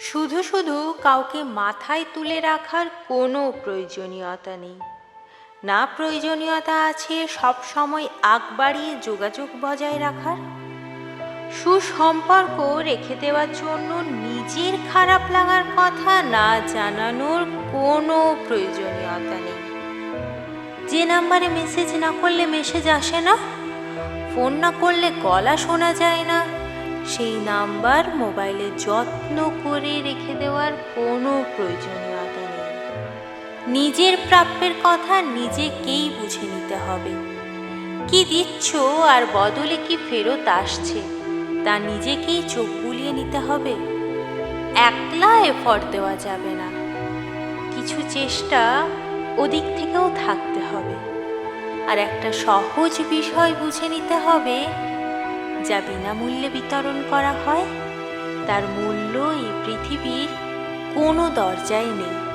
শুধু শুধু কাউকে মাথায় তুলে রাখার কোনো প্রয়োজনীয়তা নেই। না প্রয়োজনীয়তা আছে সব সময় আগ বাড়িয়ে যোগাযোগ বজায় রাখার। সুসম্পর্ক রেখে দেওয়ার জন্য নিজের খারাপ লাগার কথা না জানানোর কোনো প্রয়োজনীয়তা নেই। যে নাম্বারে মেসেজ না করলে মেসেজ আসে না ফোন না করলে গলা শোনা যায় না। সেই নাম্বার মোবাইলে যত্ন করে রেখে দেওয়ার কোনো প্রয়োজনীয়তা নেই। নিজের প্রাপ্যের কথা নিজেকেই বুঝে নিতে হবে। কি দিচ্ছ আর বদলে কি ফেরত আসছে তা নিজেকেই চোখ বুলিয়ে নিতে হবে। একলা এফর্ট দেওয়া যাবে না। কিছু চেষ্টা ওদিক থেকেও থাকতে হবে। আর একটা সহজ বিষয় বুঝে নিতে হবে যা বিনামূল্যে বিতরণ করা হয় তার মূল্য এই পৃথিবীর কোনো দরজায় নেই।